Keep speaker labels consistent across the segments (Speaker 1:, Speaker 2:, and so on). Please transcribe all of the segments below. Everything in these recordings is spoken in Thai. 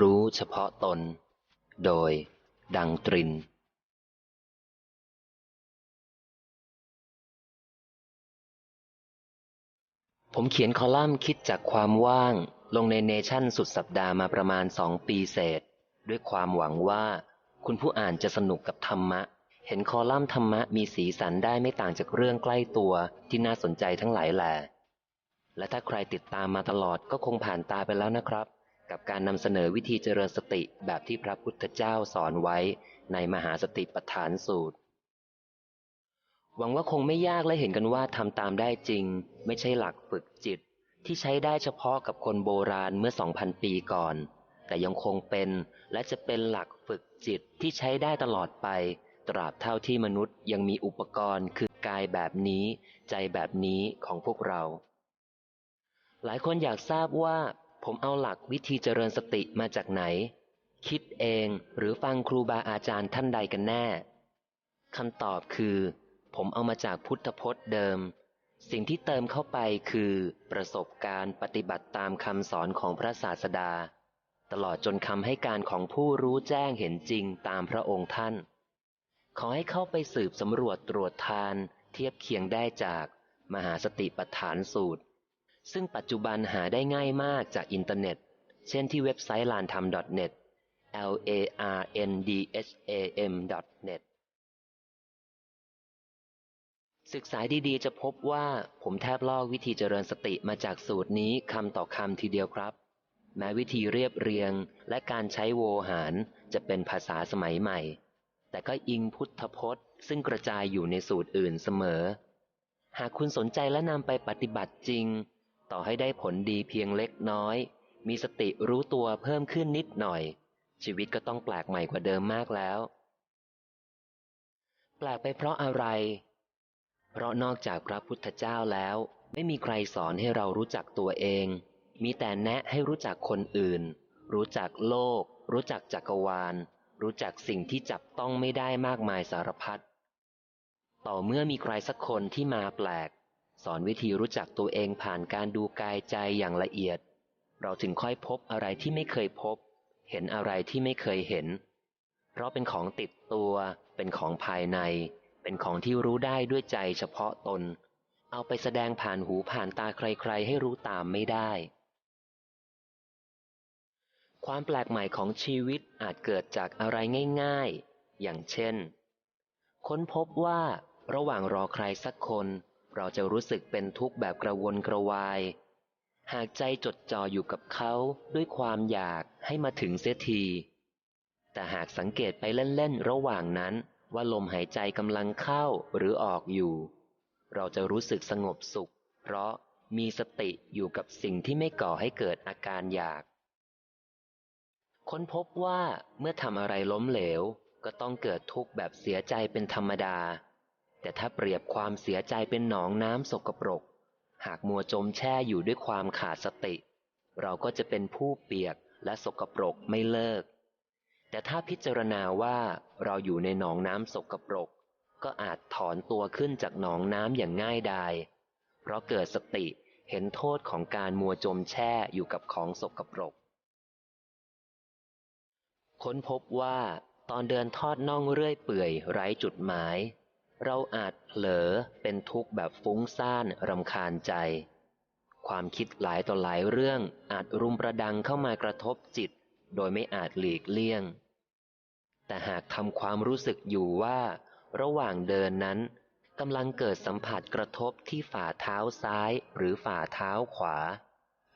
Speaker 1: รู้เฉพาะตน โดย ดังตริน ผมเขียนคอลัมน์คิดจากความว่าง ลงในเนชั่นสุดสัปดาห์มาประมาณสองปีเศษ ด้วยความหวังว่า คุณผู้อ่านจะสนุกกับธรรมะ เห็นคอลัมน์ธรรมะมีสีสันได้ไม่ต่างจากเรื่องใกล้ตัวที่น่าสนใจทั้งหลายแหล่และถ้าใครติดตามมาตลอดก็คงผ่านตาไปแล้วนะครับ กับการนำเสนอวิธีเจริญสติแบบที่พระพุทธเจ้าสอนไว้ในมหาสติปัฏฐานสูตร หวังว่าคงไม่ยากและเห็นกันว่าทำตามได้จริง ไม่ใช่หลักฝึกจิต ที่ใช้ได้เฉพาะกับคนโบราณเมื่อ 2,000 ปีก่อน แต่ยังคงเป็นและจะเป็นหลักฝึกจิตที่ใช้ได้ตลอดไป ตราบเท่าที่มนุษย์ยังมีอุปกรณ์คือกายแบบนี้ ใจแบบนี้ของพวกเรา หลายคนอยากทราบว่า ผมเอาหลักวิธีเจริญสติมาจากไหน คิดเองหรือฟังครูบาอาจารย์ท่านใดกันแน่คำตอบคือ ผมเอามาจากพุทธพจน์เดิม สิ่งที่เติมเข้าไปคือ ประสบการณ์ปฏิบัติตามคำสอนของพระศาสดา ตลอดจนคำให้การของผู้รู้แจ้งเห็นจริงตามพระองค์ท่าน ขอให้เข้าไปสืบสำรวจตรวจทาน เทียบเคียงได้จาก มหาสติปัฏฐานสูตร ซึ่งปัจจุบันหาได้ง่ายมากจากอินเทอร์เน็ต เช่นที่เว็บไซต์ลานธรรม .net l a r n d h a m .net ศึกษาดีๆ จะพบว่าผมแทบลอกวิธีเจริญสติมาจากสูตรนี้คำต่อคำทีเดียวครับ แม้วิธีเรียบเรียงและการใช้โวหารจะเป็นภาษาสมัยใหม่ แต่ก็อิงพุทธพจน์ ซึ่งกระจายอยู่ในสูตรอื่นเสมอ หากคุณสนใจและนำไปปฏิบัติจริง ต่อให้ได้ผลดีเพียงเล็กน้อย มีสติรู้ตัวเพิ่มขึ้นนิดหน่อย ชีวิตก็ต้องแปลกใหม่กว่าเดิมมากแล้ว แปลกไปเพราะอะไร เพราะนอกจากพระพุทธเจ้าแล้ว ไม่มีใครสอนให้เรารู้จักตัวเอง มีแต่แนะให้รู้จักคนอื่น รู้จักโลก รู้จักจักรวาล รู้จักสิ่งที่จับต้องไม่ได้มากมายสารพัดต่อเมื่อมีใครสักคนที่มาแปลก สอนวิธีรู้จักตัวเองผ่านการดูกายใจอย่างละเอียด เราถึงค่อยพบอะไรที่ไม่เคยพบ เห็นอะไรที่ไม่เคยเห็น เพราะเป็นของติดตัว เป็นของภายใน เป็นของที่รู้ได้ด้วยใจเฉพาะตน เอาไปแสดงผ่านหูผ่านตาใคร ๆ ให้รู้ตามไม่ได้ ความแปลกใหม่ของชีวิตอาจเกิดจากอะไรง่าย ๆ อย่างเช่น ค้นพบว่าระหว่างรอใครสักคน เราจะรู้สึกเป็นทุกข์แบบกระวนกระวาย หากใจจดจ่ออยู่กับเขาด้วยความอยากให้มาถึงเสียที แต่หากสังเกตไปเล่นๆระหว่างนั้นว่าลมหายใจกำลังเข้าหรือออกอยู่ เราจะรู้สึกสงบสุข เพราะมีสติอยู่กับสิ่งที่ไม่ก่อให้เกิดอาการอยาก ค้นพบว่าเมื่อทำอะไรล้มเหลว ก็ต้องเกิดทุกข์แบบเสียใจเป็นธรรมดา แต่ถ้าเปรียบความเสียใจเป็นหนองน้ำสกปรก หากมัวจมแช่อยู่ด้วยความขาดสติ เราก็จะเป็นผู้เปียกและสกปรกไม่เลิก แต่ถ้าพิจารณาว่าเราอยู่ในหนองน้ำสกปรก ก็อาจถอนตัวขึ้นจากหนองน้ำอย่างง่ายดายเพราะเกิดสติเห็นโทษของการมัวจมแช่อยู่กับของสกปรก ค้นพบว่าตอนเดินทอดน่องเรื่อยเปื่อยไร้จุดหมาย เราอาจเผลอเป็นทุกข์แบบฟุ้งซ่านรำคาญใจ ความคิดหลายต่อหลายเรื่องอาจรุมประดังเข้ามากระทบจิต โดยไม่อาจหลีกเลี่ยง แต่หากทำความรู้สึกอยู่ว่า ระหว่างเดินนั้นกำลังเกิดสัมผัสกระทบที่ฝ่าเท้าซ้ายหรือฝ่าเท้าขวา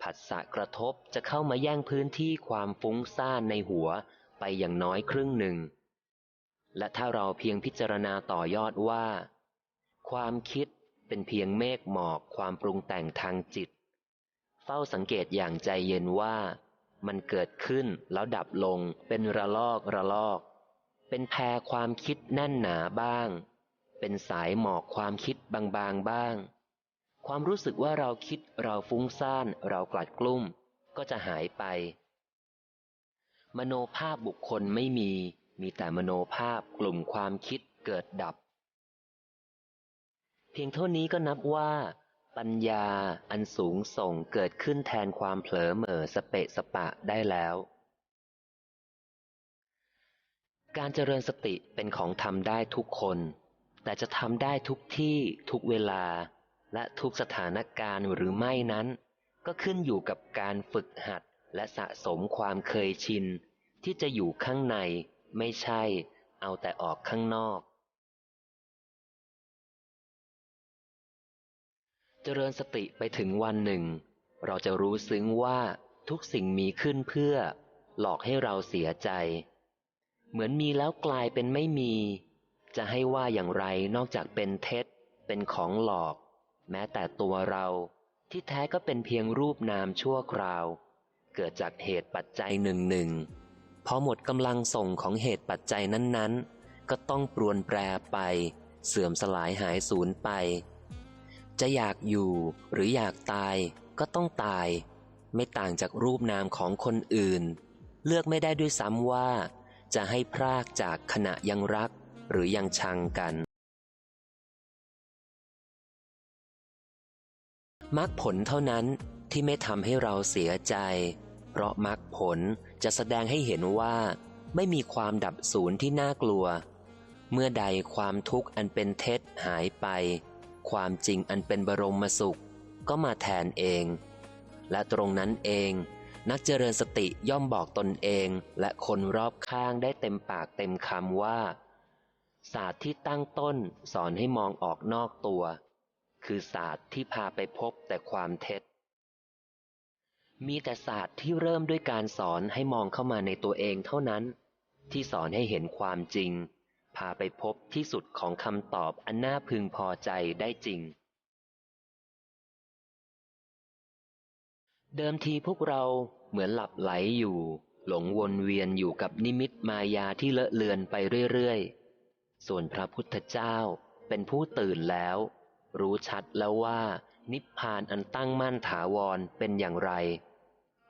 Speaker 1: ผัสสะกระทบจะเข้ามาแย่งพื้นที่ความฟุ้งซ่านในหัวไปอย่างน้อยครึ่งหนึ่ง และถ้าเราเพียงพิจารณาต่อยอดว่า ความคิดเป็นเพียงเมฆหมอกความปรุงแต่งทางจิต เฝ้าสังเกตอย่างใจเย็นว่า มันเกิดขึ้นแล้วดับลงเป็นระลอกระลอก เป็นแพรความคิดแน่นหนาบ้าง เป็นสายหมอกความคิดบางๆบบ้าง ความรู้สึกว่าเราคิดเราฟุ้งซ่านเรากลัดกลุ้ม ก็จะหายไป มโนภาพบุคคลไม่มี มีแต่มโนภาพกลุ่มความคิดเกิดดับ เพียงเท่านี้ก็นับว่า ปัญญาอันสูงส่งเกิดขึ้นแทนความเผลอเหม่อสเปะสปะได้แล้ว การเจริญสติเป็นของทำได้ทุกคน แต่จะทำได้ทุกที่ทุกเวลา และทุกสถานการณ์หรือไม่นั้น ก็ขึ้นอยู่กับการฝึกหัดและสะสมความเคยชินที่จะอยู่ข้างใน ไม่ใช่ เอาแต่ออกข้างนอก เจริญสติไปถึงวันหนึ่ง เราจะรู้ซึ้งว่าทุกสิ่งมีขึ้นเพื่อ หลอกให้เราเสียใจ เหมือนมีแล้วกลายเป็นไม่มี จะให้ว่าอย่างไรนอกจากเป็นเท็จ เป็นของหลอก แม้แต่ตัวเราที่แท้ก็เป็นเพียงรูปนามชั่วคราว เกิดจากเหตุปัจจัยหนึ่งหนึ่ง พอหมดกำลังส่งของเหตุปัจจัยนั้นๆ ก็ต้องปรวนแปรไป เสื่อมสลายหายสูญไป จะอยากอยู่หรืออยากตายก็ต้องตาย ไม่ต่างจากรูปนามของคนอื่น เลือกไม่ได้ด้วยซ้ำว่า จะให้พรากจากขณะยังรักหรือยังชังกันมรรคผลเท่านั้นที่ไม่ทำให้เราเสียใจ เพราะมรรคผลจะแสดงให้เห็นว่า ไม่มีความดับสูญที่น่ากลัว เมื่อใดความทุกข์อันเป็นเท็จหายไป ความจริงอันเป็นบรมสุข ก็มาแทนเอง และตรงนั้นเอง นักเจริญสติย่อมบอกตนเองและคนรอบข้างได้เต็มปากเต็มคำว่า ศาสตร์ที่ตั้งต้นสอนให้มองออกนอกตัว คือศาสตร์ที่พาไปพบแต่ความเท็จ มีแต่ศาสตร์ที่เริ่มด้วยการสอนให้มองเข้ามาในตัวเองเท่านั้น ที่สอนให้เห็นความจริง พาไปพบที่สุดของคำตอบอันน่าพึงพอใจได้จริง เดิมทีพวกเราเหมือนหลับไหลอยู่ หลงวนเวียนอยู่กับนิมิตมายาที่เลอะเลือนไปเรื่อยๆ ส่วนพระพุทธเจ้าเป็นผู้ตื่นแล้ว รู้ชัดแล้วว่า นิพพานอันตั้งมั่นถาวรเป็นอย่างไร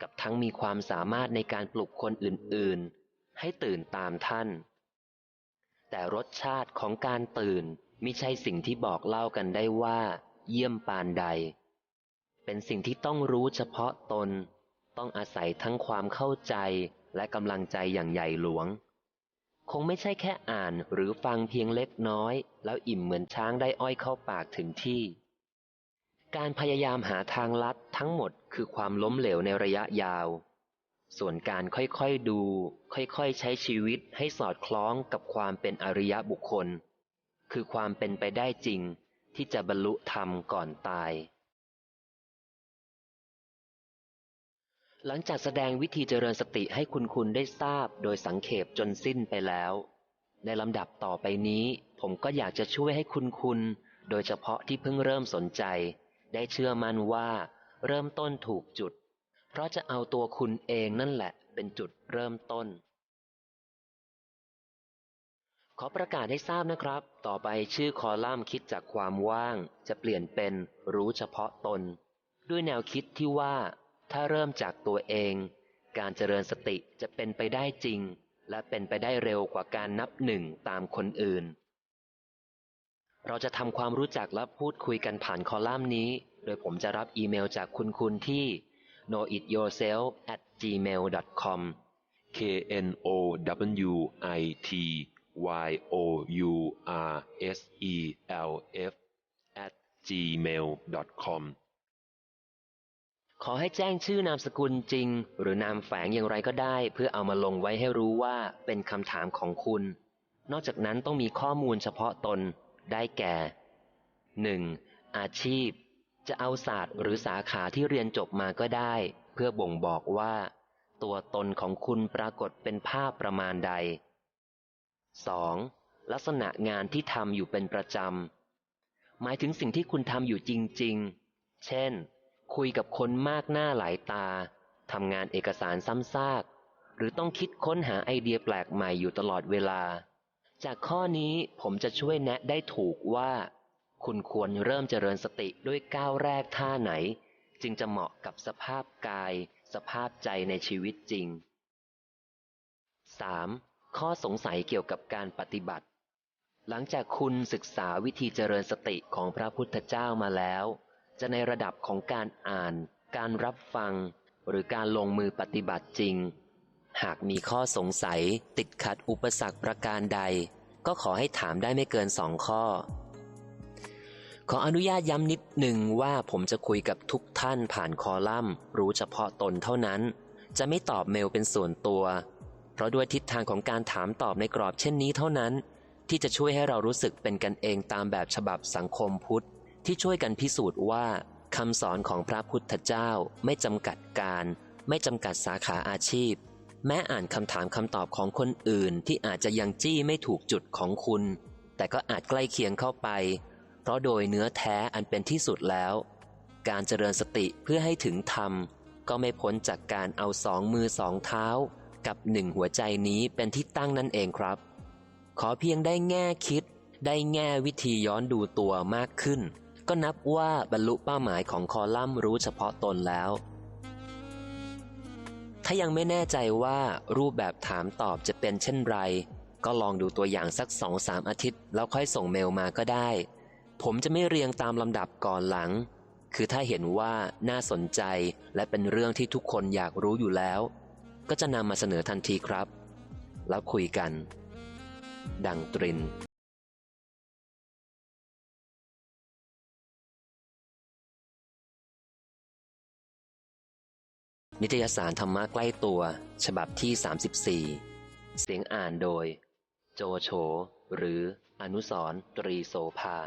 Speaker 1: กับทั้งมีความสามารถในการปลุกคนอื่นๆ ให้ตื่นตามท่าน แต่รสชาติของการตื่นมิใช่สิ่งที่บอกเล่ากันได้ว่า เยี่ยมปานใด เป็นสิ่งที่ต้องรู้เฉพาะตน ต้องอาศัยทั้งความเข้าใจและกำลังใจอย่างใหญ่หลวง คงไม่ใช่แค่อ่านหรือฟังเพียงเล็กน้อย แล้วอิ่มเหมือนช้างได้อ้อยเข้าปากถึงที่ การพยายามหาทางลัดทั้งหมดคือความล้มเหลวในระยะยาว ส่วนการค่อยๆดู ค่อยๆใช้ชีวิตให้สอดคล้องกับความเป็นอริยบุคคล คือความเป็นไปได้จริงที่จะบรรลุธรรมก่อนตาย หลังจากแสดงวิธีเจริญสติให้คุณคุณได้ทราบโดยสังเขปจนสิ้นไปแล้ว ในลำดับต่อไปนี้ ผมก็อยากจะช่วยให้คุณคุณ โดยเฉพาะที่เพิ่งเริ่มสนใจ ได้เชื่อมั่นว่า เริ่มต้นถูกจุด เพราะจะเอาตัวคุณเองนั่นแหละ เป็นจุดเริ่มต้น ขอประกาศให้ทราบนะครับ ต่อไปชื่อคอลัมน์คิดจากความว่าง จะเปลี่ยนเป็นรู้เฉพาะตน ด้วยแนวคิดที่ว่า ถ้าเริ่มจากตัวเอง การเจริญสติจะเป็นไปได้จริง และเป็นไปได้เร็วกว่าการนับหนึ่งตามคนอื่น เราจะทำความรู้จักและพูดคุยกันผ่านคอลัมน์นี้ โดยผมจะรับอีเมลจากคุณคุณที่ know it yourself at gmail com
Speaker 2: K N O W I T Y O U R S E L F at gmail.com
Speaker 1: ขอให้แจ้งชื่อนามสกุลจริง หรือนามแฝงอย่างไรก็ได้ เพื่อเอามาลงไว้ให้รู้ว่าเป็นคำถามของคุณ นอกจากนั้นต้องมีข้อมูลเฉพาะตน ได้แก่ 1. อาชีพ จะเอาศาสตร์หรือสาขาที่เรียนจบมาก็ได้ เพื่อบ่งบอกว่า ตัวตนของคุณปรากฏเป็นภาพประมาณใด 2. ลักษณะงานที่ทำอยู่เป็นประจำ หมายถึงสิ่งที่คุณทำอยู่จริง ๆ เช่น คุยกับคนมากหน้าหลายตาทำงานเอกสารซ้ำซาก หรือต้องคิดค้นหาไอเดียแปลกใหม่อยู่ตลอดเวลา จากข้อนี้ผมจะช่วยแนะได้ถูกว่า คุณควรเริ่มเจริญสติด้วยก้าวแรกท่าไหน จึงจะเหมาะกับสภาพกาย สภาพใจในชีวิตจริง 3. ข้อสงสัยเกี่ยวกับการปฏิบัติ หลังจากคุณศึกษาวิธีเจริญสติของพระพุทธเจ้ามาแล้ว จะในระดับของการอ่าน การรับฟัง หรือการลงมือปฏิบัติจริง หากมีข้อสงสัยติดขัดอุปสรรคประการใด ก็ขอให้ถามได้ไม่เกินสองข้อ ขออนุญาตย้ำนิดหนึ่งว่าผมจะคุยกับทุกท่านผ่านคอลัมน์ รู้เฉพาะตนเท่านั้น จะไม่ตอบเมลเป็นส่วนตัว เพราะด้วยทิศทางของการถามตอบในกรอบเช่นนี้เท่านั้น ที่จะช่วยให้เรารู้สึกเป็นกันเองตามแบบฉบับสังคมพุทธ ที่ช่วยกันพิสูจน์ว่าคำสอนของพระพุทธเจ้าไม่จำกัดการ ไม่จำกัดสาขาอาชีพ แม้อ่านคำถามคำตอบของคนอื่นที่อาจจะยังจี้ไม่ถูกจุดของคุณ แต่ก็อาจใกล้เคียงเข้าไป เพราะโดยเนื้อแท้อันเป็นที่สุดแล้ว การเจริญสติเพื่อให้ถึงธรรม ก็ไม่พ้นจากการเอาสองมือสองเท้า กับหนึ่งหัวใจนี้เป็นที่ตั้งนั่นเองครับ ขอเพียงได้แง่คิด ได้แง่วิธีย้อนดูตัวมากขึ้น ก็นับว่าบรรลุเป้าหมายของคอลัมน์รู้เฉพาะตนแล้ว ถ้ายังไม่แน่ใจว่ารูปแบบถามตอบจะเป็นเช่นไร ก็ลองดูตัวอย่างสักสองสามอาทิตย์ แล้วค่อยส่งเมลมาก็ได้ ผมจะไม่เรียงตามลำดับก่อนหลัง คือถ้าเห็นว่าน่าสนใจและเป็นเรื่องที่ทุกคนอยากรู้อยู่แล้ว ก็จะนำมาเสนอทันทีครับ แล้วคุยกัน ดังตริน นิตยสารธรรมะใกล้ตัว ฉบับที่ 34 เสียงอ่านโดย โจโฉหรืออนุสรตรีโสภา